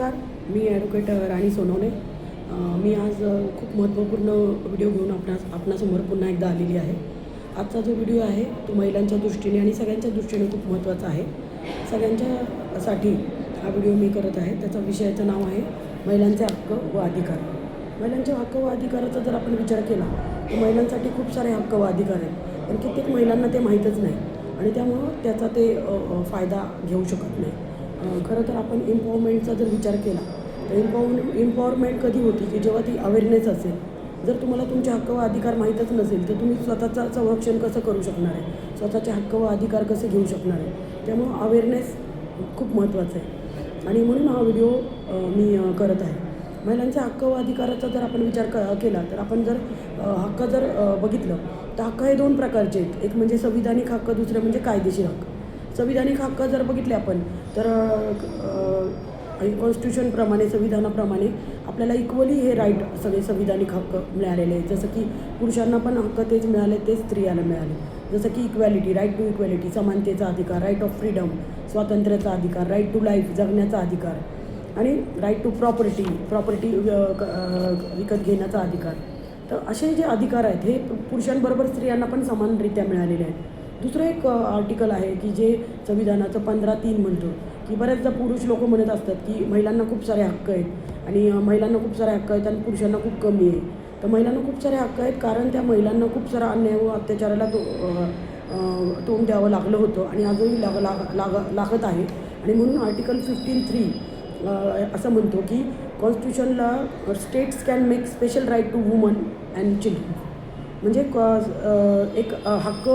नमस्कार. मी ॲडव्होकेट राणी सोनवणे. मी आज खूप महत्त्वपूर्ण व्हिडिओ घेऊन आपणास आपणासमोर पुन्हा एकदा आलेली आहे. आजचा जो व्हिडिओ आहे तो महिलांच्या दृष्टीने आणि सगळ्यांच्या दृष्टीने खूप महत्त्वाचा आहे. सगळ्यांच्यासाठी हा व्हिडिओ मी करत आहे. त्याचा विषयाचं नाव आहे महिलांचे हक्क व अधिकार. महिलांचे हक्क व अधिकाराचा जर आपण विचार केला तर महिलांसाठी खूप सारे हक्क व अधिकार आहेत. पण कित्येक महिलांना ते माहीतच नाही. आणि त्यामुळं त्याचा ते फायदा घेऊ शकत नाही. खरं तर आपण इम्पॉवरमेंटचा जर विचार केला तर इम्पॉवर इम्पॉवरमेंट कधी होती? की जेव्हा ती अवेअरनेस असेल. जर तुम्हाला तुमचे हक्क व अधिकार माहीतच नसेल तर तुम्ही स्वतःचं संरक्षण कसं करू शकणार आहे? स्वतःचे हक्क व अधिकार कसे घेऊ शकणार आहे? त्यामुळं अवेअरनेस खूप महत्त्वाचं आहे. आणि म्हणून हा व्हिडिओ मी करत आहे. महिलांच्या हक्क व अधिकाराचा जर आपण विचार क केला तर आपण जर हक्क जर बघितलं तर हक्क हे दोन प्रकारचे आहेत. एक म्हणजे संविधानिक हक्क दुसरं म्हणजे कायदेशीर हक्क. संविधानिक हक्क जर बघितले आपण तर कॉन्स्टिट्यूशनप्रमाणे संविधानाप्रमाणे आपल्याला इक्वली हे राईट सगळे संविधानिक हक्क मिळालेले आहेत. जसं की पुरुषांना पण हक्क तेच मिळाले तेच स्त्रियाला मिळाले. जसं की इक्वॅलिटी राईट टू इक्वॅलिटी समानतेचा अधिकार राईट ऑफ फ्रीडम स्वातंत्र्याचा अधिकार राईट टू लाईफ जगण्याचा अधिकार आणि राईट टू प्रॉपर्टी प्रॉपर्टी विकत घेण्याचा अधिकार. तर असे जे अधिकार आहेत हे पुरुषांबरोबर स्त्रियांना पण समानरित्या मिळालेले आहेत. दुसरं एक आर्टिकल आहे की जे संविधानाचं पंधरा तीन म्हणतो की बऱ्याचदा पुरुष लोक म्हणत असतात की महिलांना खूप सारे हक्क आहेत आणि महिलांना खूप सारे हक्क आहेत आणि पुरुषांना खूप कमी आहे. तर महिलांना खूप सारे हक्क आहेत कारण त्या महिलांना खूप सारा अन्याय व अत्याचाराला तो तोंड द्यावं लागलं होतं आणि आजही लाग लाग लाग लागत आहे. आणि म्हणून आर्टिकल फिफ्टीन थ्री असं म्हणतो की कॉन्स्टिट्यूशनला states can make special right to woman and children म्हणजे क एक हक्क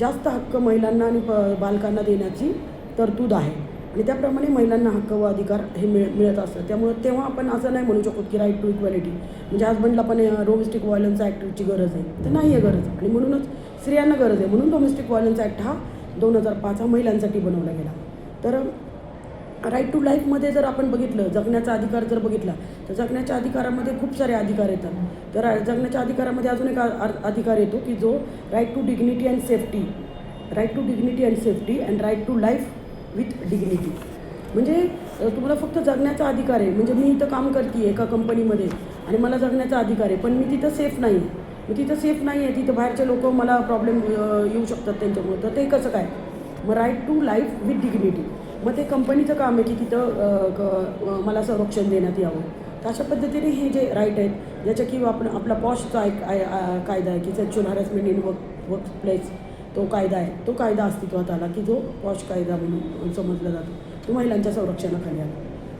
जास्त हक्क महिलांना आणि प बालकांना देण्याची तरतूद आहे. आणि त्याप्रमाणे महिलांना हक्क व अधिकार हे मिळ मिळत असतं त्यामुळे तेव्हा आपण असं नाही म्हणू शकतो की राईट टू इक्वॅलिटी म्हणजे हजबंडला पण डोमेस्टिक व्हायलन्स ॲक्टची गरज आहे. तर नाही आहे गरज आणि म्हणूनच स्त्रियांना गरज आहे. म्हणून डोमेस्टिक व्हायलन्स ॲक्ट हा दोन हजार पाच हा महिलांसाठी बनवला गेला. तर राईट टू लाईफमध्ये जर आपण बघितलं जगण्याचा अधिकार जर बघितला तर जगण्याच्या अधिकारामध्ये खूप सारे अधिकार येतात. तर जगण्याच्या अधिकारामध्ये अजून एक अधिकार येतो की जो right to dignity and safety right to dignity and safety and right to life with dignity म्हणजे तुम्हाला फक्त जगण्याचा अधिकार आहे. म्हणजे मी इथं काम करते एका कंपनीमध्ये आणि मला जगण्याचा अधिकार आहे. पण मी तिथं सेफ नाही. आहे तिथं सेफ नाही आहे तिथं बाहेरचे लोक मला प्रॉब्लेम येऊ शकतात त्यांच्यामुळे. तर ते कसं काय? मग right to life with dignity मग ते कंपनीचं काम आहे की तिथं क- मला संरक्षण देण्यात यावं. तर अशा पद्धतीने हे जे राईट आहेत ज्याच्या की आपण आपला पॉशचा एक कायदा आहे की sexual harassment in work work place तो कायदा आहे. तो कायदा अस्तित्वात आला की जो पॉश कायदा म्हणून समजला जातो. तो महिलांच्या संरक्षणाखाली आला.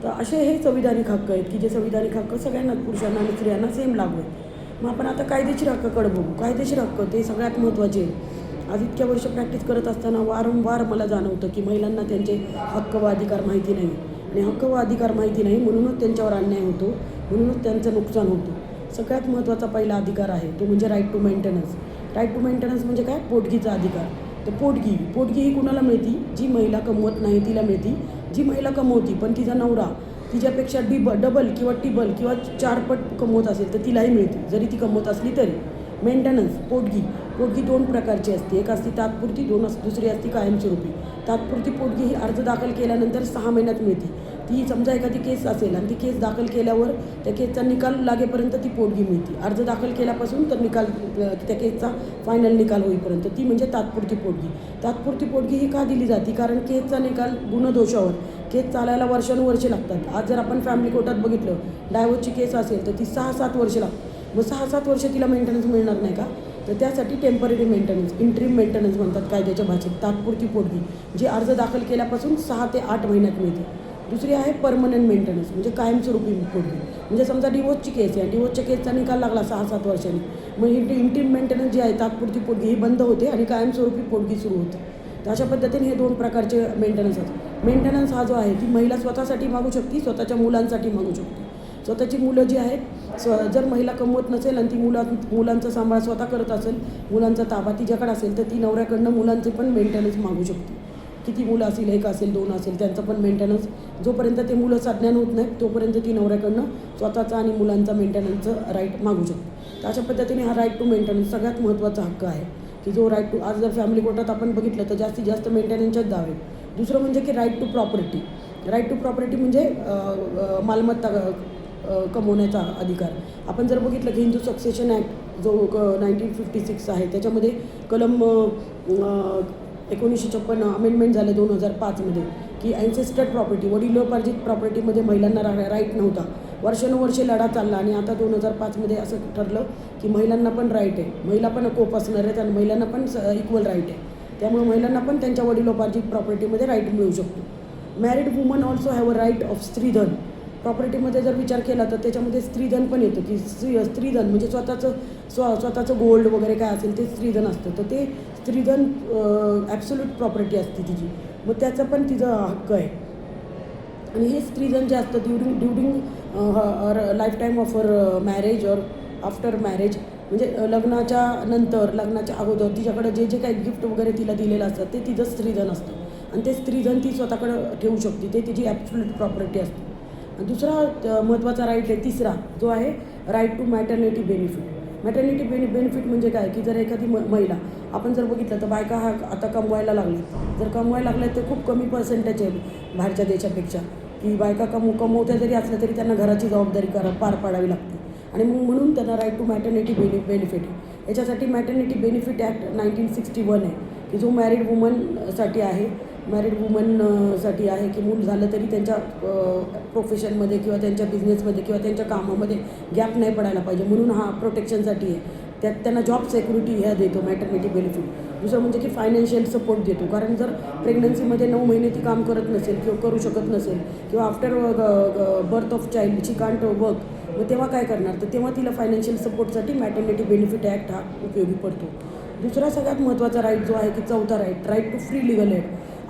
तर असे हे संविधानिक हक्क आहेत की जे संविधानिक हक्क सगळ्यांना पुरुषांना आणि स्त्रियांना सेम लागू आहेत. मग आपण आता कायदेशीर हक्काकडे बघू. कायदेशीर हक्क ते सगळ्यात महत्त्वाचे आहे आज इतक्या वर्ष प्रॅक्टिस करत असताना वारंवार मला जाणवतं की महिलांना त्यांचे हक्क व अधिकार माहिती नाही. आणि हक्क व अधिकार माहिती नाही म्हणूनच त्यांच्यावर अन्याय होतो म्हणूनच त्यांचं नुकसान होतं. सगळ्यात महत्त्वाचा पहिला अधिकार आहे तो म्हणजे right to maintenance right to maintenance म्हणजे काय? पोटगीचा अधिकार. तर पोटगी पोटगी ही कुणाला मिळती? जी महिला कमवत नाही तिला मिळती. जी महिला कमवती पण तिचा नवरा तिच्यापेक्षा डिब डबल किंवा टिबल किंवा चारपट कमवत असेल तर तिलाही मिळते. जरी ती कमवत असली तरी. मेंटेनन्स पोटगी. पोटगी दोन प्रकारची असते. एक असते तात्पुरती दोन अस दुसरी असते कायमस्वरूपी तात्पुरती पोटगी ही अर्ज दाखल केल्यानंतर सहा महिन्यात मिळते. ती समजा एखादी केस असेल आणि ती केस दाखल केल्यावर त्या केसचा निकाल लागेपर्यंत ती पोटगी मिळते. अर्ज दाखल केल्यापासून तर निकाल त्या केसचा फायनल निकाल होईपर्यंत. ती म्हणजे तात्पुरती पोटगी. तात्पुरती पोटगी ही का दिली जाते? कारण केसचा निकाल गुणदोषावर. केस चालायला वर्षानुवर्षे लागतात. आज जर आपण फॅमिली कोर्टात बघितलं डायव्होर्सची केस असेल तर ती सहा सात वर्षे लागतात. मग सहा सात वर्ष तिला मेंटेनन्स मिळणार नाही का? तर त्यासाठी टेंपररी मेंटेनन्स इंट्रीम मेंटेनन्स म्हणतात कायद्याच्या भाषेत? तात्पुरती पोटगी जी अर्ज दाखल केल्यापासून सहा ते आठ महिन्यात मिळते. दुसरी आहे परमनंट मेंटेनन्स म्हणजे कायमस्वरूपी पोटगी म्हणजे समजा डिवोर्सची केस आहे डिवोर्सच्या केसचा निकाल लागला सहा सात वर्षांनी. मग ही इंट्रीम मेंटेनन्स जी आहे तात्पुरती पोटगी ही बंद होते आणि कायमस्वरूपी पोटगी सुरू होते. तर अशा पद्धतीने हे दोन प्रकारचे मेंटेनन्स आहेत. मेंटेनन्स हा जो आहे ती महिला स्वतःसाठी मागू शकते स्वतःच्या मुलांसाठी मागू शकते. स्वतःची मुलं जी आहेत स्व जर महिला कमवत नसेल आणि ती मुला मुलांचा सांभाळ स्वतः करत असेल मुलांचा ताबा तिच्याकडे असेल तर ती नवऱ्याकडनं मुलांचे पण मेंटेनन्स मागू शकते. किती मुलं असेल एक असेल दोन असेल त्यांचं पण मेंटेनन्स जोपर्यंत ते मुलं साज्ञान होत नाहीत तोपर्यंत ती नवऱ्याकडनं स्वतःचा आणि मुलांचा मेंटेनन्सचं राईट मागू शकते. तर अशा पद्धतीने हा राईट टू मेंटेनन्स सगळ्यात महत्त्वाचा हक्क आहे. की जो राईट टू आज जर फॅमिली कोर्टात आपण बघितलं तर जास्तीत जास्त मेंटेनन्सच्याच दावे. दुसरं म्हणजे की right to property right to property म्हणजे मालमत्ता कमवण्याचा अधिकार. आपण जर बघितलं की हिंदू सक्सेशन ॲक्ट जो क नाईन्टीन फिफ्टी सिक्स आहे त्याच्यामध्ये कलम एकोणीसशे छप्पन्न अमेंडमेंट झाले दोन हजार पाचमध्ये की ॲन्सेस्टर प्रॉपर्टी वडिलोपार्जित प्रॉपर्टीमध्ये महिलांना रा राईट नव्हता. वर्षानुवर्षे लढा चालला आणि आता दोन हजार पाचमध्ये असं ठरलं की महिलांना पण राईट आहे. महिला पण कोप असणार आहेत आणि महिलांना पण इक्वल राईट आहे. त्यामुळे महिलांना पण त्यांच्या वडिलोपार्जित प्रॉपर्टीमध्ये राईट मिळू शकतो. Married woman also have a right of stridhan प्रॉपर्टीमध्ये जर विचार केला तर त्याच्यामध्ये स्त्रीधन पण येतं. की स्त्री स्त्रीधन म्हणजे स्वतःचं स्व स्वतःचं गोल्ड वगैरे काय असेल ते स्त्रीधन असतं. तर ते स्त्रीधन ॲब्सोल्यूट प्रॉपर्टी असते तिची. मग त्याचा पण तिचा हक्क आहे. आणि हे स्त्रीधन जे असतं during during life time of marriage और आफ्टर मॅरेज म्हणजे लग्नाच्या नंतर लग्नाच्या अगोदर तिच्याकडे जे जे काही गिफ्ट वगैरे तिला दिलेलं असतं ते तिचं स्त्रीधन असतं. आणि ते स्त्रीधन ती स्वतःकडं ठेवू शकते. ते तिची ॲब्सोल्यूट प्रॉपर्टी असते. आणि दुसरा महत्त्वाचा राईट आहे तिसरा जो आहे right to maternity benefit maternity बेनि बेनिफिट म्हणजे काय? की जर एखादी म महिला आपण जर बघितलं तर बायका हा आता कमवायला लागल्या. जर कमवायला लागल्या तर खूप कमी पर्सेंटेज आहे बाहेरच्या देशापेक्षा. की बायका कमव कमवत्या जरी असल्या तरी त्यांना घराची जबाबदारी करा पार पाडावी लागते. आणि मग म्हणून त्यांना राईट टू मॅटर्निटी बेनि बेनिफिट याच्यासाठी maternity benefit act nineteen sixty one आहे की जो मॅरिड वुमनसाठी आहे. मॅरिड वुमनसाठी आहे की मूल झालं तरी त्यांच्या प्रोफेशनमध्ये किंवा त्यांच्या बिझनेसमध्ये किंवा त्यांच्या कामामध्ये गॅप नाही पडायला पाहिजे. म्हणून हा प्रोटेक्शनसाठी आहे. त्यात त्यांना जॉब सेक्युरिटी ह्या देतो मॅटर्निटी बेनिफिट दुसरं म्हणजे की फायनान्शियल सपोर्ट देतो. कारण जर प्रेग्नन्सीमध्ये नऊ महिने ती काम करत नसेल किंवा करू शकत नसेल किंवा after birth of child she can't work मग तेव्हा काय करणार? तर तेव्हा तिला फायनान्शियल सपोर्टसाठी मॅटर्निटी बेनिफिट ॲक्ट हा उपयोगी पडतो. दुसरा सगळ्यात महत्त्वाचा राईट जो आहे की चौथा right right to free legal aid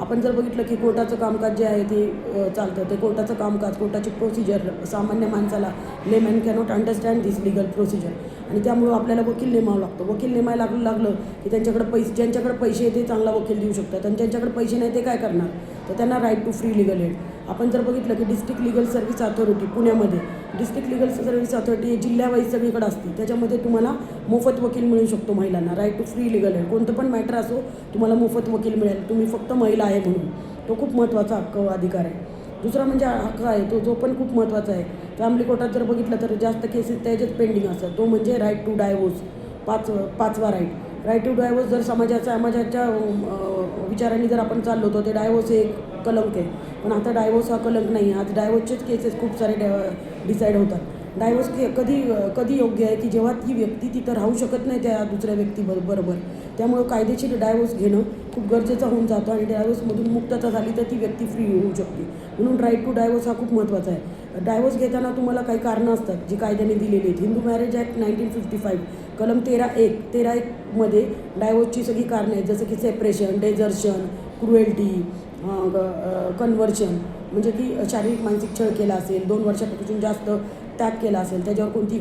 आपण जर बघितलं की कोर्टाचं कामकाज जे आहे ते चालतं. ते कोर्टाचं कामकाज कोर्टाची प्रोसिजर सामान्य माणसाला layman cannot understand this legal procedure आणि त्यामुळं आपल्याला वकील नेमावं लागतं. वकील नेमायला लागलं लागलं की त्यांच्याकडे पैसे ज्यांच्याकडे पैसे आहे ते चांगला वकील देऊ शकतात. आणि ज्यांच्याकडे पैसे नाही ते काय करणार? तर त्यांना right to free legal aid आपण जर बघितलं की डिस्ट्रिक्ट लिगल सर्व्हिस अथॉरिटी पुण्यामध्ये डिस्ट्रिक्ट लिगल सर्व्हिस अथॉरिटी हे जिल्ह्यावाईज सगळीकडे असते. त्याच्यामध्ये तुम्हाला मोफत वकील मिळू शकतो महिलांना. Right to free legal aid कोणतं पण मॅटर असो तुम्हाला मोफत वकील मिळेल. तुम्ही फक्त महिला आहे म्हणून. तो खूप महत्त्वाचा हक्क अधिकार आहे. दुसरा म्हणजे हक्क आहे तो जो पण खूप महत्त्वाचा आहे. फॅमिली कोर्टात जर बघितलं तर जास्त केसेस त्याच्यात पेंडिंग असतात. तो म्हणजे राईट टू डायवोर्स पाच पाचवा राईट राईट टू डायवोर्स जर समाजाचा समाजाच्या विचारांनी जर आपण चाललो तर ते डायवोर्स हे एक कलंक आहे. पण आता डायवोर्स हा कलंक नाही आज डायवोर्सचेच केसेस खूप सारे डिसाईड होतात. डायवोर्स कधी कधी योग्य आहे की जेव्हा ती व्यक्ती तिथं राहू शकत नाही त्या दुसऱ्या व्यक्तीबरोबर बरोबर. त्यामुळं कायदेशीर डायवोर्स घेणं खूप गरजेचं होऊन जातं आणि डायवोर्समधून मुक्तता झाली तर ती व्यक्ती फ्री होऊ शकते. म्हणून राईट टू डायवोर्स हा खूप महत्त्वाचा आहे. डायवोर्स घेताना तुम्हाला काही कारणं असतात जी कायद्याने दिलेली आहेत. Hindu marriage act nineteen fifty five कलम तेरा एक तेरा एकमध्ये डायवोर्सची सगळी कारणं आहेत. जसं की सेपरेशन डेझर्शन क्रुएल्टी कन्व्हर्शन म्हणजे की शारीरिक मानसिक छळ केला असेल दोन वर्षापासून जास्त टॅग केला असेल त्याच्यावर कोणती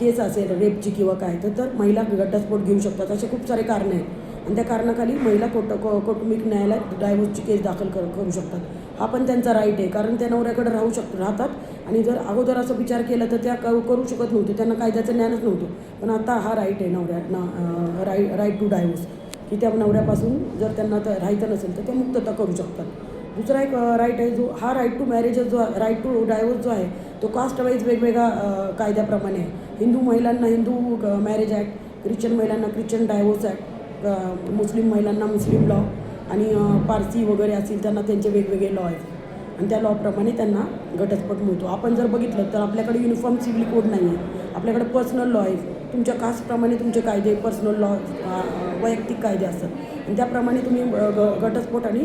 केस असेल रेपची किंवा काय तर तर महिला घटस्फोट घेऊ शकतात. असे खूप सारे कारणं आहेत. आणि त्या कारणाखाली महिला कोट कौ- कौटुंबिक न्यायालयात डायव्होर्सची केस दाखल कर करू शकतात. हा पण त्यांचा राईट आहे कारण त्या नवऱ्याकडे राहू शक राहतात. आणि जर अगोदर असं विचार केला तर त्या करू करू शकत नव्हते. त्यांना कायद्याचं ज्ञानच नव्हतं. पण आता हा राईट आहे नवऱ्या ना राईट राईट टू डायव्होर्स की त्या नवऱ्यापासून जर त्यांना तर राहायचं नसेल तर ते मुक्तता करू शकतात. दुसरा एक राईट आहे जो हा राईट टू मॅरेज जो राईट टू डायव्होर्स जो आहे तो कास्टवाईज वेगवेगळ्या वेगवेगळा कायद्याप्रमाणे आहे. हिंदू महिलांना हिंदू मॅरेज ॲक्ट ख्रिश्चन महिलांना ख्रिश्चन डायव्होर्स ॲक्ट मुस्लिम महिलांना मुस्लिम लॉ आणि पारसी वगैरे असतील त्यांना त्यांचे वेगवेगळे लॉ आहेत. आणि त्या लॉप्रमाणे त्यांना घटस्फोट मिळतो. आपण जर बघितलं तर आपल्याकडे युनिफॉर्म सिव्हिल कोड नाही आहे आपल्याकडे पर्सनल लॉ आहे तुमच्या कास्टप्रमाणे तुमचे कायदे पर्सनल लॉ वैयक्तिक कायदे असतात. आणि त्याप्रमाणे तुम्ही ग- घटस्फोट आणि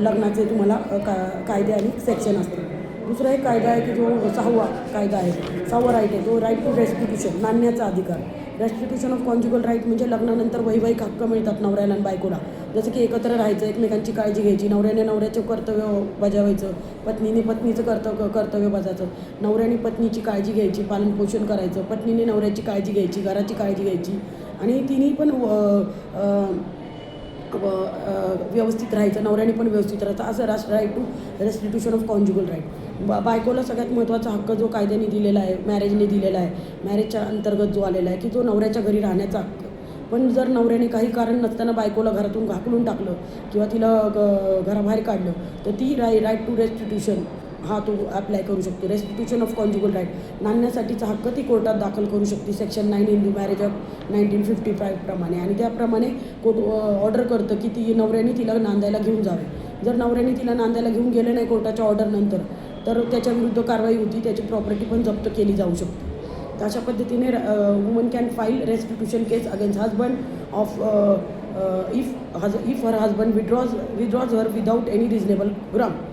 लग्नाचे तुम्हाला का कायदे आणि सेक्शन असतात. दुसरा एक कायदा आहे की जो सहावा कायदा आहे सहावा राईट आहे तो राईट टू रेस्टिट्यूशन नाण्याचा अधिकार. रेस्टिट्यूशन ऑफ कॉन्ज्युगल राईट म्हणजे लग्नानंतर वैवाहिक हक्क मिळतात नवऱ्याला आणि बायकोला. जसं की एकत्र राहायचं एकमेकांची काळजी घ्यायची नवऱ्याने नवऱ्याचं कर्तव्य बजावायचं पत्नीने पत्नीचं कर्तव्य कर्तव्य बजायचं. नवऱ्याने पत्नीची काळजी घ्यायची पालनपोषण करायचं पत्नीने नवऱ्याची काळजी घ्यायची घराची काळजी घ्यायची. आणि तिने पण व, व्यवस्थित राहायचं नवऱ्याने पण व्यवस्थित राहायचं. असं राष्ट्र right to restitution of conjugal right बा बायकोला सगळ्यात महत्त्वाचा हक्क जो कायद्याने दिलेला आहे मॅरेजने दिलेला आहे मॅरेजच्या अंतर्गत जो आलेला आहे की जो नवऱ्याच्या घरी राहण्याचा हक्क. पण जर नवऱ्याने काही कारण नसताना बायकोला घरातून घाकलून टाकलं किंवा तिला ग- घराबाहेर काढलं तर ती राय राईट टू रेस्टिट्यूशन हा तो अप्लाय करू शकतो. रेस्टिट्यूशन ऑफ कॉन्ज्युगल राईट नांदण्यासाठीचा हक्क ती कोर्टात दाखल करू शकते. Section nine Hindu marriage of nineteen fifty फाईव्हप्रमाणे आणि त्याप्रमाणे कोर्ट ऑर्डर करतं की ती नवऱ्याने तिला नांदायला घेऊन जावे. जर नवऱ्याने तिला नांदायला घेऊन गेले नाही कोर्टाच्या ऑर्डरनंतर तर त्याच्या विरुद्ध कारवाई होती. त्याची प्रॉपर्टी पण जप्त केली जाऊ शकते. तर अशा पद्धतीने woman can file restitution case against husband of if hus if her husband withdraws withdraws her without any reasonable ground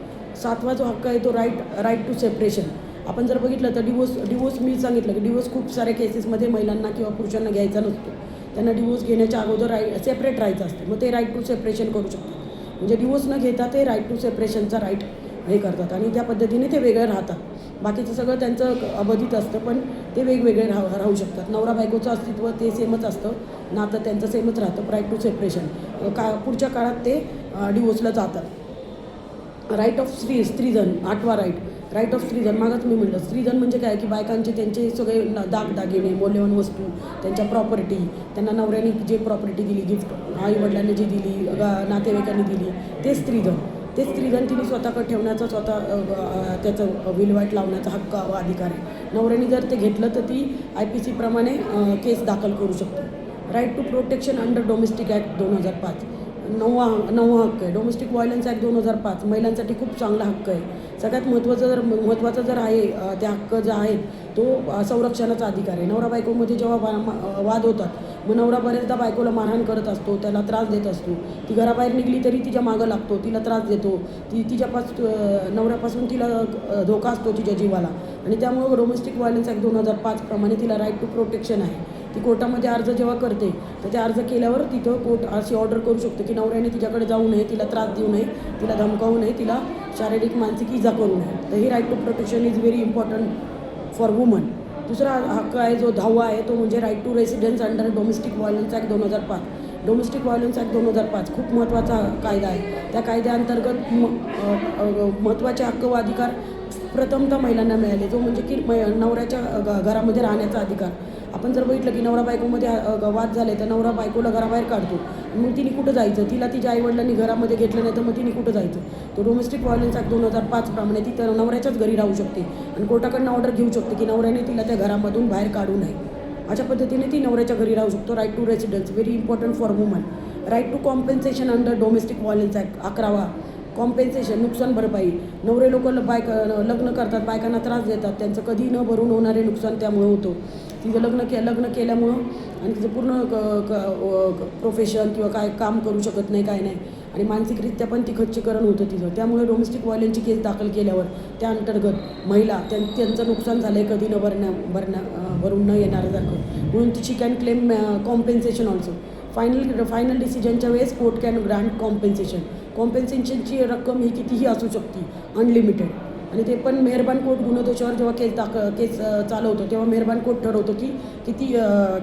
सातवा जो हक्क आहे तो राईट राईट टू सेपरेशन आपण जर बघितलं तर डिवोर्स डिवोर्स मी सांगितलं की डिवोर्स खूप साऱ्या केसेसमध्ये महिलांना किंवा पुरुषांना घ्यायचा नसतो. त्यांना डिवोर्स घेण्याच्या अगोदर राय सेपरेट राहायचं असतं. मग ते राईट टू सेपरेशन करू शकतात. म्हणजे डिवोर्स न घेता ते राईट टू सेपरेशनचा राईट हे करतात. आणि त्या पद्धतीने ते वेगळे राहतात. बाकीचं सगळं त्यांचं अबाधित असतं पण ते वेगवेगळे राह राहू शकतात. नवरा बायकोचं अस्तित्व ते सेमच असतं. नातं त्यांचं सेमच राहतं. राईट टू सेपरेशन का पुढच्या काळात ते डिवोर्सला जातात. राईट ऑफ स्त्री स्त्रीधन आठवा राईट राईट ऑफ स्त्रीधन मागच मी म्हटलं स्त्रीधन म्हणजे काय? की बायकांचे त्यांचे सगळे दागदागिने मौल्यवान वस्तू त्यांच्या प्रॉपर्टी त्यांना नवऱ्याने जे प्रॉपर्टी दिली गिफ्ट आईवडिलांनी जी दिली नातेवाईकांनी दिली ते स्त्रीधन ते स्त्रीधन तिने स्वतःकडे ठेवण्याचा स्वतः त्याचं विल्हेवाट लावण्याचा हक्क व अधिकार आहे. नवऱ्याने जर ते घेतलं तर ती आय पी सीप्रमाणे केस दाखल करू शकतो. Right to protection under domestic act दोन हजार पाच. नऊ नऊ हक्क आहे. डोमेस्टिक व्हायलन्स ॲक्ट दोन हजार पाच महिलांसाठी खूप चांगला हक्क आहे. सगळ्यात महत्त्वाचं जर महत्त्वाचं जर आहे त्या ते हक्क जो आहे तो संरक्षणाचा अधिकार आहे. नवरा बायकोमध्ये जेव्हा वा वाद होतात मग नवरा बायकोला मारहाण करत असतो त्याला त्रास देत असतो. ती घराबाहेर निघली तरी तिच्या मागं लागतो तिला त्रास देतो. ती तिच्यापासून नवऱ्यापासून तिला धोका असतो तिच्या जीवाला. आणि त्यामुळं डोमेस्टिक व्हायलन्स ॲक्ट दोन हजार पाचप्रमाणे तिला राईट टू प्रोटेक्शन आहे. ती कोर्टामध्ये अर्ज जेव्हा करते तर ते अर्ज केल्यावर तिथं कोर्ट अशी ऑर्डर करू शकते की नवऱ्याने तिच्याकडे जाऊ नये तिला त्रास देऊ नये तिला धमकावू नये तिला शारीरिक मानसिक इजा करू नये. तर ही right to protection is very important for woman दुसरा हक्क आहे जो दहावा आहे तो म्हणजे right to residence under domestic violence act दोन हजार पाच. डोमेस्टिक व्हायलन्स ॲक्ट दोन हजार पाच खूप महत्त्वाचा कायदा आहे. त्या कायद्याअंतर्गत म महत्त्वाचे हक्क व अधिकार प्रथमतः महिलांना मिळाले जो म्हणजे की मै नवऱ्याच्या घरामध्ये राहण्याचा अधिकार. आपण जर बघितलं की नवरा बायकोमध्ये वाद झाले तर नवरा बायकोला घराबाहेर काढतो. मग तिने कुठं जायचं? तिला तिच्या आईवडिलांनी घरामध्ये घेतलं नाही तर मग तिने कुठं जायचं? तर डोमेस्टिक व्हायलन्स ॲक्ट दोन हजार पाचप्रमाणे ती तर नवऱ्याच्याच घरी राहू शकते. आणि कोर्टाकडनं ऑर्डर घेऊ शकते की नवऱ्याने तिला त्या घरामधून बाहेर काढू नये. अशा पद्धतीने ती नवऱ्याच्या घरी राहू शकतो. Right to residence very important for woman right to compensation under domestic violence act अकरावा. कॉम्पेन्सेशन नुकसान भरपाई. नवरे लोक बायक लग्न करतात बायकांना त्रास देतात. त्यांचं कधी न भरून होणारे नुकसान त्यामुळे होतं. तिचं लग्न के लग्न केल्यामुळं आणि तिचं पूर्ण क प्रोफेशन किंवा काय काम करू शकत नाही काय नाही. आणि मानसिकरित्या पण ती खच्चीकरण होतं तिचं त्यामुळे डोमेस्टिक व्हायलन्सची केस दाखल केल्यावर त्या अंतर्गत महिला त्यां त्यांचं नुकसान झालं आहे कधी न भरण्या भरण्या भरून न येणाऱ्यासारखं. म्हणून तिची can claim compensation also final final डिसिजनच्या वेळेस कोर्ट कॅन ग्रांट कॉम्पेन्सेशन कॉम्पेन्सेशनची रक्कम ही कितीही असू शकते. अनलिमिटेड आणि ते पण मेहरबान कोर्ट गुन्हेदोषावर जेव्हा केस दाख केस चालवतो तेव्हा मेहरबान कोर्ट ठरवतो की किती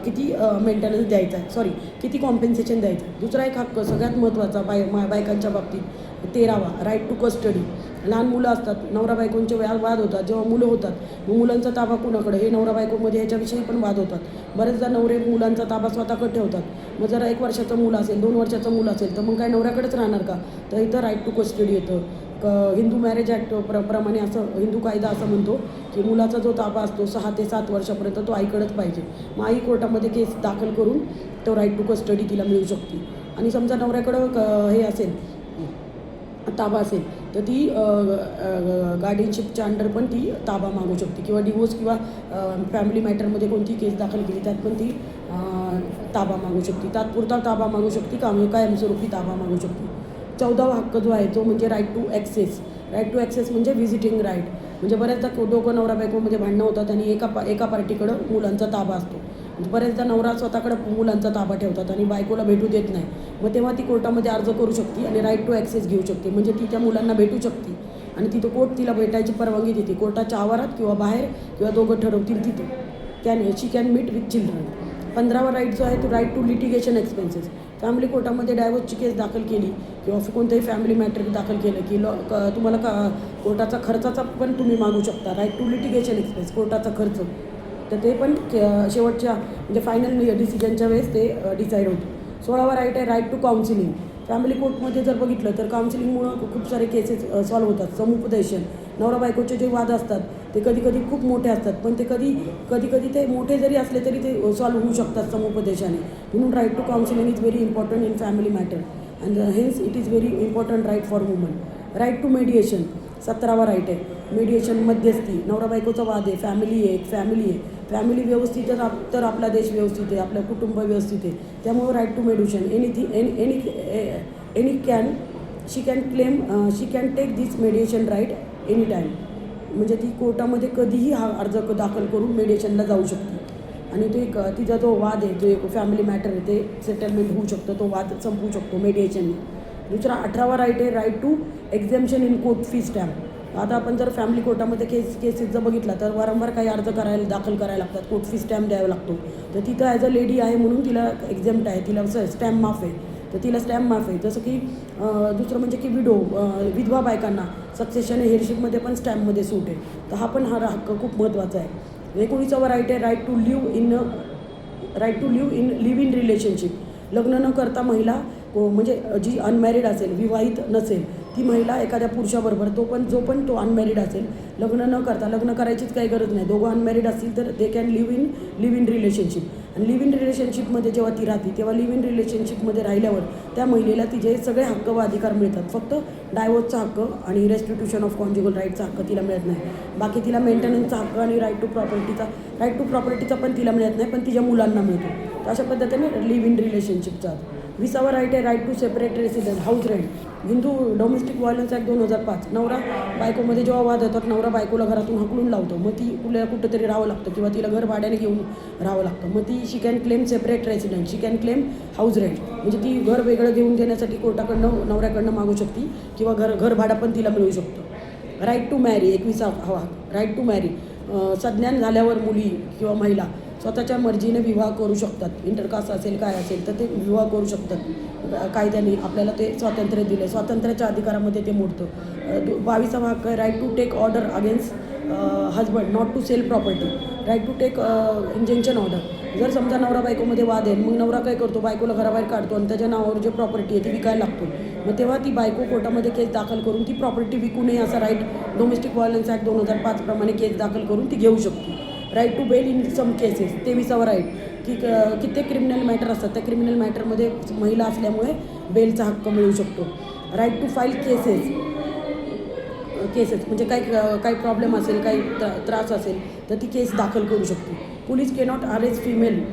किती मेंटेनन्स द्यायचा आहे. सॉरी किती कॉम्पेन्सेशन द्यायचं आहे. दुसरा एक हक्क सगळ्यात महत्त्वाचा बाय मा बायकांच्या बाबतीत तेरावा राईट टू कस्टडी लहान मुलं असतात नवरा बायकोंचे वाद वाद होतात. जेव्हा मुलं होतात मग मुलांचा ताबा कुणाकडे? हे नवरा बायकोमध्ये याच्याविषयी पण वाद होतात. बरेचदा नवरे मुलांचा ताबा स्वतःकडे ठेवतात. मग जर एक वर्षाचं मुलं असेल दोन वर्षाचं मुलं असेल तर मग काय नवऱ्याकडेच राहणार का? तर इथं राईट टू कस्टडी येतं. क हिंदू मॅरेज ॲक्ट प्र प्रमाणे असं हिंदू कायदा असं म्हणतो की मुलाचा जो ताबा असतो सहा ते सात वर्षापर्यंत तो आईकडंच पाहिजे. मग आई कोर्टामध्ये केस दाखल करून तो राईट टू कस्टडी तिला मिळू शकते. आणि समजा नवऱ्याकडं क हे असेल ताबा असेल तर ती गार्डियनशिपच्या अंडर पण ती ताबा मागू शकते. किंवा डिवोर्स किंवा फॅमिली मॅटरमध्ये कोणती केस दाखल केली त्यात पण ती ताबा मागू शकते. तात्पुरता ताबा मागू शकते काम कायमस्वरूपी ताबा मागू शकते. चौदावा हक्क जो आहे तो म्हणजे right to access right to access म्हणजे व्हिजिटिंग राईट म्हणजे बऱ्याचदा दोघं नवरा म्हणजे भांडणं होतात आणि एका पा एका पार्टीकडं मुलांचा ताबा असतो. म्हणजे बऱ्याचदा नवरा स्वतःकडं मुलांचा ताबा ठेवतात आणि बायकोला भेटू देत नाही. मग तेव्हा ती कोर्टामध्ये अर्ज करू शकते आणि राईट टू ॲक्सेस घेऊ शकते. म्हणजे ती त्या मुलांना भेटू शकते. आणि तिथं कोर्ट तिला भेटायची परवानगी देते. कोर्टाच्या आवारात किंवा बाहेर किंवा दोघं ठरवतील तिथे. Can she can meet with children पंधरावा राईट जो आहे तो right to litigation expenses family कोर्टामध्ये डायव्होर्सची केस दाखल केली किंवा कोणतंही फॅमिली मॅटर दाखल केलं की लॉ क- तुम्हाला का कोर्टाचा खर्चाचा पण तुम्ही मागू शकता. राईट टू लिटिगेशन एक्सपेन्स कोर्टाचा खर्च. तर ते पण शेवटच्या म्हणजे फायनल डिसिजनच्या वेळेस ते डिसाईड होतं. सोळावा राईट आहे राईट टू काउन्सिलिंग फॅमिली कोर्टमध्ये जर बघितलं तर काउन्सिलिंगमुळं खूप सारे केसेस सॉल्व्ह होतात. समुपदेशन. नवरा बायकोचे जे वाद असतात ते कधी कधी खूप मोठे असतात. पण ते कधी कधी कधी ते मोठे जरी असले तरी ते सॉल्व्ह होऊ शकतात समुपदेशाने. म्हणून right to counselling is very important in family matter and hence it is very important right for woman right to mediation सतरावा right आहे. मेडिएशन मध्यस्थी नवरा बायकोचा वाद आहे फॅमिली आहे एक फॅमिली आहे. फॅमिली व्यवस्थित तर आप तर आपला देश व्यवस्थित आहे आपलं कुटुंब व्यवस्थित आहे. त्यामुळं right to mediation anything any any any can she can claim she can take this mediation right any time म्हणजे ती कोर्टामध्ये कधीही हा अर्ज क- दाखल करून मेडिएशनला जाऊ शकते. आणि तो एक तिचा जो वाद आहे जो एक फॅमिली मॅटर आहे ते सेटलमेंट होऊ शकतं तो वाद संपवू शकतो मेडिएशनने दुसरा अठरावा राईट आहे right to exemption in court fee stamp आता आपण जर फॅमिली कोर्टामध्ये केस केसेस जर बघितला तर वारंवार काही अर्ज करायला दाखल करायला लागतात. कोर्ट फी स्टॅम्प द्यावा लागतो. तर तिथं ॲज अ लेडी आहे म्हणून तिला एक्झॅम्प्ट आहे. तिला स्टॅम्प माफ आहे. तर तिला स्टॅम्प माफ आहे. जसं की दुसरं म्हणजे की विडो विधवा बायकांना सक्सेशन हेअरशिपमध्ये पण स्टॅम्पमध्ये सूट आहे. तर हा पण हा हक्क खूप महत्त्वाचा आहे. एकोणीसावा राईट आहे right to live in right to live in live in relationship लग्न न करता महिला म्हणजे जी अनमॅरिड असेल विवाहित नसेल ती महिला एखाद्या पुरुषाबरोबर तो पण जो पण तो अनमॅरिड असेल लग्न न करता लग्न करायचीच काही गरज नाही. दोघं अनमॅरिड असतील तर they can live in live in relationship live in रिलेशनशिपमध्ये जेव्हा ती राहते तेव्हा लिव्ह इन रिलेशनशिपमध्ये राहिल्यावर त्या महिलेला तिचे सगळे हक्क व अधिकार मिळतात. फक्त डायवोर्सचा हक्क आणि रेस्टिट्यूशन ऑफ कॉन्ज्युगल राईटचा हक्क तिला मिळत नाही. बाकी तिला मेंटेनन्सचा हक्क आणि राईट टू प्रॉपर्टीचा राईट टू प्रॉपर्टीचा पण तिला मिळत नाही पण तिच्या मुलांना मिळतो. तर अशा पद्धतीने लिव्ह इन रिलेशनशिपचा विसावा राईट आहे right to separate resident house rent Hindu domestic violence act दोन हजार पाच. नवरा बायकोमध्ये जेव्हा वाद होतात नवरा बायकोला घरातून हकलून लावतो. मग ती कुठल्या कुठंतरी राहावं लागतं किंवा तिला घर भाड्याने घेऊन राहावं लागतं. मग ती she can claim separate resident she can claim house rent म्हणजे ती घर वेगळं घेऊन देण्यासाठी कोर्टाकडनं नवऱ्याकडनं मागू शकते किंवा घर घर भाडा पण तिला मिळू शकतो. राईट टू मॅरी एकविसा हवा राईट टू मॅरी संज्ञान झाल्यावर मुली किंवा महिला स्वतःच्या मर्जीने विवाह करू शकतात. इंटरकास्ट असेल काय असेल तर ते विवाह करू शकतात. कायद्याने आपल्याला ते स्वातंत्र्य दिले स्वातंत्र्याच्या अधिकारामध्ये ते मोडतं. बावीसावा हक्क right to take order against husband not to sell property right to take injection order जर समजा नवरा बायकोमध्ये वाद आहे मग नवरा काय करतो? बायकोला घराबाहेर काढतो आणि त्याच्या नावावर जे प्रॉपर्टी आहे ती विकायला लागतो. मग तेव्हा ती बायको कोर्टामध्ये केस दाखल करून ती प्रॉपर्टी विकू नये असा राईट डोमेस्टिक व्हायलन्स ॲक्ट दोन हजार पाचप्रमाणे केस दाखल करून ती घेऊ शकतो. Right to bail in some cases तेवीसावं right की क- कित्येक क्रिमिनल मॅटर असतात. त्या क्रिमिनल मॅटरमध्ये महिला असल्यामुळे बेलचा हक्क मिळू शकतो. Right to file cases cases म्हणजे काही काही प्रॉब्लेम असेल काही त्रास असेल तर ती केस दाखल करू शकते. Police cannot arrest female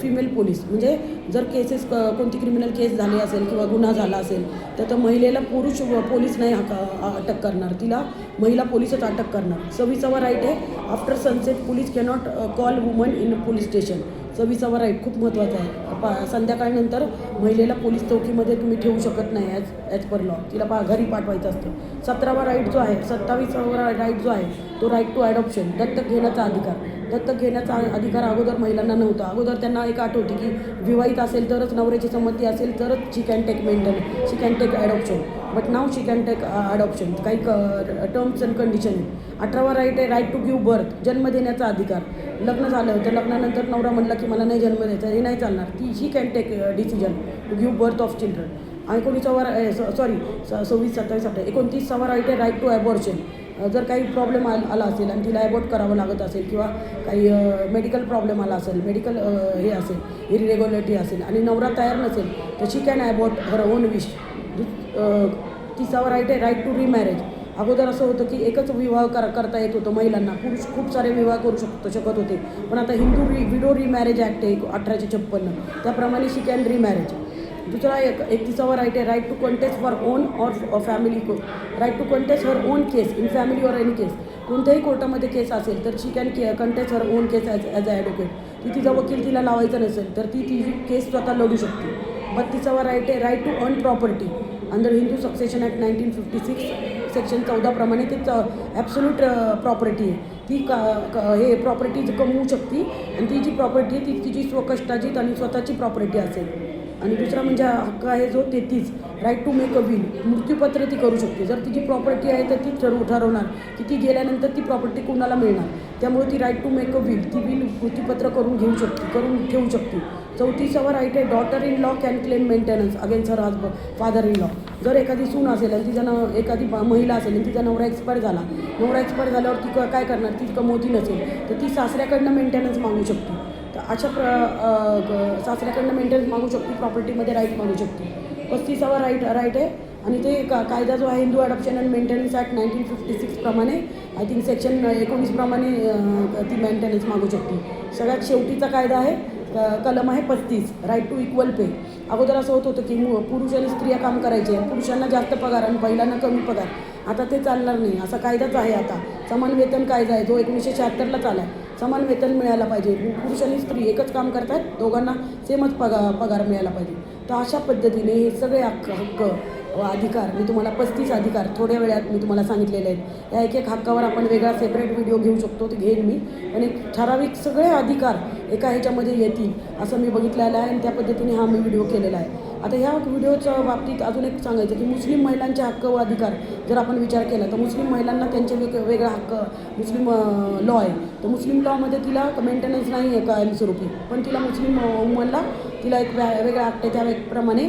female police म्हणजे जर केसेस क कोणती क्रिमिनल केस झाली असेल किंवा गुन्हा झाला असेल तर तर महिलेला पुरुष व पोलीस नाही हका अटक करणार. तिला महिला पोलीसच अटक करणार. सव्वीसावा राईट आहे. After sunset police cannot call woman in police station चवीचा राईट खूप महत्त्वाचा आहे. पा संध्याकाळनंतर महिलेला पोलीस चौकीमध्ये तुम्ही ठेवू शकत नाही ॲज ॲज पर लॉ तिला पा घरी पाठवायचं असतं. सतरावा राईट जो आहे सत्तावीसावा राईट जो आहे तो राईट टू ॲडॉप्शन दत्तक घेण्याचा अधिकार. दत्तक घेण्याचा अधिकार अगोदर महिलांना नव्हता. अगोदर त्यांना एक आठ होती की विवाहित असेल तरच नवऱ्याची संमती असेल तरच she can take mental she can take adoption but now she can take adoption काही टर्म्स अँड कंडिशन आहेत अठरावा राईट आहे राईट टू गिव्ह बर्थ जन्म देण्याचा अधिकार. लग्न झालं तर लग्नानंतर नवरा म्हणला की मला नाही जन्म द्यायचा हे नाही चालणार. ती she can take decision to give birth of children एकोणीसावा sorry सव्वीस सत्तावीस अठ्ठावीस एकोणतीसावा राईट आहे राईट टू ॲबॉर्शन जर काही प्रॉब्लेम आ आला असेल आणि तिला ॲबॉर्ट करावं लागत असेल किंवा काही मेडिकल प्रॉब्लेम आला असेल मेडिकल हे असेल इरिरेग्युलरिटी असेल आणि नवरा तयार नसेल तर she can abort her own wish तिसावा right आहे राईट टू रिमॅरेज अगोदर असं होतं की एकच विवाह कर करता येत होतं महिलांना. पुरुष खूप सारे विवाह करू शकतो शकत होते. पण आता हिंदू रि विडो रिमॅरेज ॲक्ट आहे अठराशे छप्पन्न. त्याप्रमाणे शी कॅन रिमॅरेज दुसरा एक एकतीसावा राईट आहे right to contest for own or family को right to contest her own case in family or any case कोणत्याही कोर्टामध्ये केस असेल तर she can K contest her own case as as a advocate ती तिचा वकील तिला लावायचा नसेल तर ती तिची केस स्वतः लढू शकते. बत्तीसावा राईट आहे right to earn property under Hindu succession act nineteen fifty six section चौदाप्रमाणे ते ॲब्सोल्यूट प्रॉपर्टी आहे. ती का क- हे प्रॉपर्टी कमवू शकते आणि ती जी प्रॉपर्टी आहे ती तिची स्वकष्टाची आणि स्वतःची प्रॉपर्टी असेल. आणि दुसरा म्हणजे हक्क आहे जो तेहतीस right to make a will मृत्यूपत्र ती करू शकते. जर तिची प्रॉपर्टी आहे तर ती ठरव ठरवणार की ती गेल्यानंतर ती प्रॉपर्टी कोणाला मिळणार. त्यामुळे ती right to make a will ती विल मृत्यूपत्र करून घेऊ शकते करून ठेवू शकते. चौतीसावा राईट आहे daughter in law can claim maintenance against her husb father in law जर एखादी सून असेल आणि तिचा न एखादी महिला असेल आणि तिचा नवरा एक्सपायर झाला नवरा एक्सपायर झाल्यावर ती क- काय करणार? ती कमवती नसेल तर ती सासऱ्याकडनं मेंटेनन्स मागू शकते. तर अशा प्र सासऱ्याकडनं मेंटेनन्स मागू शकते प्रॉपर्टीमध्ये राईट मागू शकते. पस्तीसावा राईट राईट आहे. आणि ते का कायदा जो आहे Hindu adoption and maintenance act nineteen fifty सिक्सप्रमाणे I think section एकोणीसप्रमाणे ती मेंटेनन्स मागू शकते. सगळ्यात शेवटीचा कायदा आहे कलम आहे पस्तीस राईट टू इक्वल पे अगोदर असं होत होतं की मु- पुरुष आणि स्त्रिया काम करायचे पुरुषांना जास्त पगार आणि महिलांना कमी पगार. आता ते चालणार नाही असा कायदाच आहे आता. समान वेतन कायदा आहे जो एकोणीसशे शहात्तरला आला आहे समान वेतन मिळायला पाहिजे. पुरुष आणि स्त्री एकच काम करतात दोघांना सेमच पगार पगार मिळायला पाहिजे. तर अशा पद्धतीने हे सगळे हक्क हक्क अधिकार मी तुम्हाला पस्तीस अधिकार थोड्या वेळात मी तुम्हाला सांगितलेले आहेत. या एक एक हक्कावर आपण वेगळा सेपरेट व्हिडिओ घेऊ शकतो ते घेईन मी. पण एक ठराविक सगळे अधिकार एका ह्याच्यामध्ये येतील असं मी बघितलेलं आहे आणि त्या पद्धतीने हा मी व्हिडिओ केलेला आहे. आता ह्या व्हिडिओच्या बाबतीत अजून एक सांगायचं की मुस्लिम महिलांचे हक्क व अधिकार जर आपण विचार केला तर मुस्लिम महिलांना त्यांचे वेग वेगळा हक्क मुस्लिम लॉ आहे. तर मुस्लिम लॉमध्ये तिला मेंटेनन्स नाही आहे कायमस्वरूपी. पण तिला मुस्लिम वुमनला तिला एक वेगळा हक्क आहे त्या प्रमाणे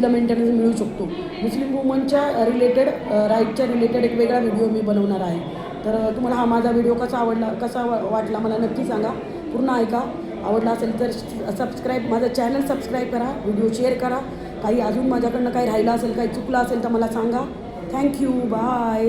तिला मेंटेनन्स मिळू शकतो. मुस्लिम वुमनच्या रिलेटेड राईटच्या रिलेटेड एक वेगळा व्हिडिओ मी बनवणार आहे. तर तुम्हाला हा माझा व्हिडिओ कसा आवडला कसा वा- वाटला मला नक्की सांगा. पूर्ण ऐका. आवडला असेल तर सबस्क्राईब माझं चॅनल सबस्क्राईब करा व्हिडिओ शेअर करा. काही अजून माझ्याकडनं काही राहिलं असेल काही चुकलं असेल तर मला सांगा. Thank you bye